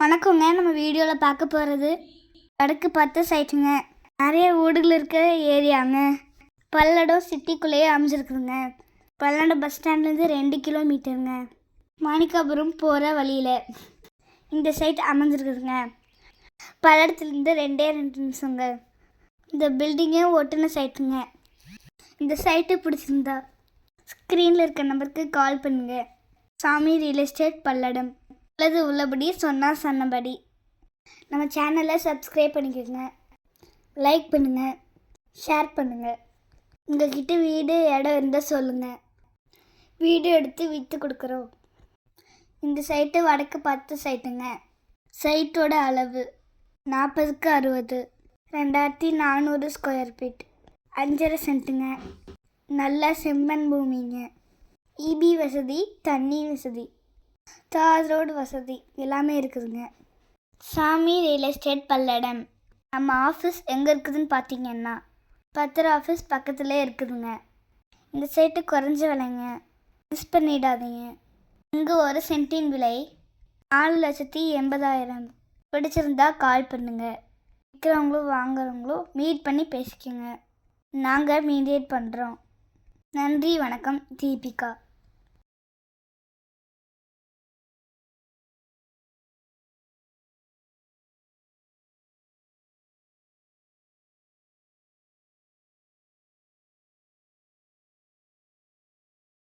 வணக்கங்க. நம்ம வீடியோவில் பார்க்க போகிறது வடக்கு பார்த்த சைட்டுங்க. நிறைய வீடுகள் இருக்க ஏரியாங்க. பல்லடம் சிட்டிக்குள்ளேயே அமைஞ்சிருக்குதுங்க. பல்லடம் பஸ் ஸ்டாண்ட்லேருந்து ரெண்டு கிலோமீட்டருங்க. மாணிக்காபுரம் போகிற வழியில் இந்த சைட் அமைஞ்சிருக்குதுங்க. பல்லடத்துலேருந்து ரெண்டே ரெண்டு நிமிஷங்க. இந்த பில்டிங்கே ஒட்டுன சைட்டுங்க. இந்த சைட்டு பிடிச்சிருந்தா ஸ்க்ரீனில் இருக்க நம்பருக்கு கால் பண்ணுங்க. சாமி ரியல் எஸ்டேட் பல்லடம். உள்ளது உள்ளபடி சொன்னால் சொன்னபடி. நம்ம சேனலை சப்ஸ்கிரைப் பண்ணிக்கோங்க. லைக் பண்ணுங்கள் ஷேர் பண்ணுங்கள் உங்ககிட்ட வீடு இடம் இருந்தால் சொல்லுங்கள் வீடு எடுத்து விற்று கொடுக்குறோம். இந்த சைட்டு வடக்கு பத்து சைட்டுங்க சைட்டோட அளவு நாற்பதுக்கு அறுபது. ரெண்டாயிரத்தி நானூறு ஸ்கொயர் ஃபீட் அஞ்சரை சென்ட்டுங்க நல்ல செம்மண் பூமிங்க. இபி வசதி தண்ணி வசதி. தார் ரோடு வசதி எல்லாமே இருக்குதுங்க. சாமி ரியல் எஸ்டேட் பல்லடம். நம்ம ஆஃபீஸ் எங்கே இருக்குதுன்னு பார்த்தீங்கன்னா பத்திர ஆஃபீஸ் பக்கத்துலேயே இருக்குதுங்க. இந்த சைட்டு குறைஞ்ச விலைங்க. மிஸ் பண்ணிடாதீங்க. இங்கே ஒரு சென்டின் விலை நாலு லட்சத்தி எண்பதாயிரம். பிடிச்சிருந்தா கால் பண்ணுங்க. விற்கிறவங்களும் வாங்குறவங்களும் மீட் பண்ணி பேசிக்கோங்க. நாங்கள் மீடியேட் பண்ணுறோம் நன்றி வணக்கம் தீபிகா.